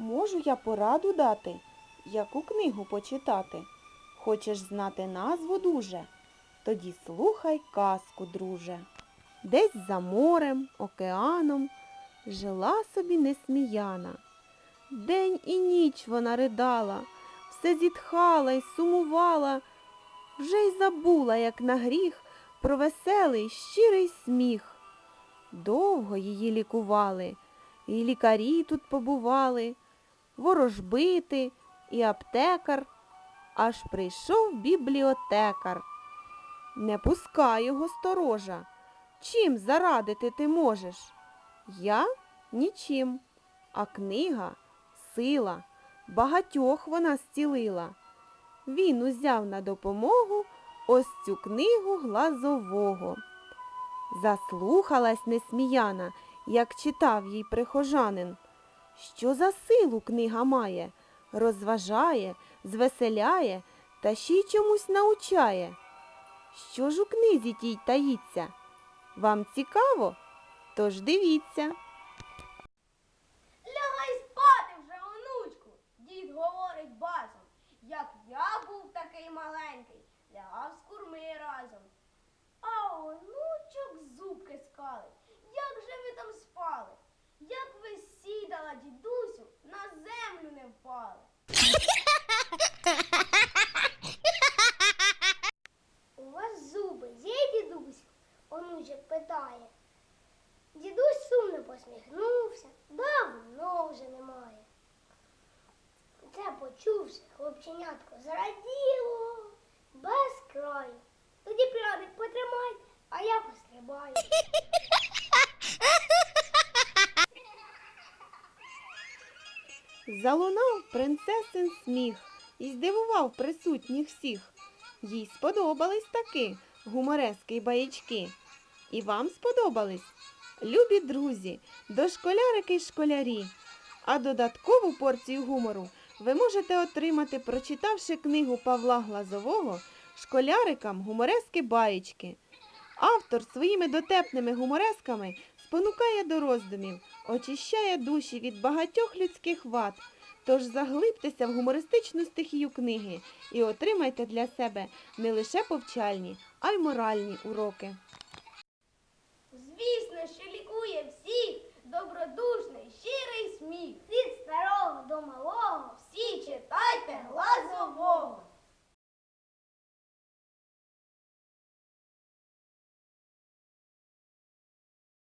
Можу я пораду дати, яку книгу почитати? Хочеш знати назву дуже? Тоді слухай казку, друже. Десь за морем, океаном жила собі несміяна. День і ніч вона ридала, все зітхала й сумувала, вже й забула, як на гріх, про веселий, щирий сміх. Довго її лікували, і лікарі тут побували, ворожбити і аптекар, аж прийшов бібліотекар. Не пускай його сторожа. Чим зарадити ти можеш? Я нічим, а книга сила, багатьох вона зцілила. Він узяв на допомогу ось цю книгу глазового. Заслухалась несміяна, як читав їй прихожанин. Що за силу книга має? Розважає, звеселяє та ще й чомусь научає. Що ж у книзі тій таїться? Вам цікаво? Тож дивіться. Онучок питає. Дідусь сумно посміхнувся, давно вже немає. Це почувши, хлопченятко зраділо без краю. Тоді пряник потримай, а я пострибаю. Залунав принцесин сміх і здивував присутніх всіх. Їй сподобались таки гуморески й баячки. І вам сподобались? Любі друзі, дошколярики й школярі. А додаткову порцію гумору ви можете отримати, прочитавши книгу Павла Глазового Школярикам гуморески баєчки. Автор своїми дотепними гуморесками спонукає до роздумів, очищає душі від багатьох людських вад. Тож заглибтеся в гумористичну стихію книги і отримайте для себе не лише повчальні, а й моральні уроки. שלי,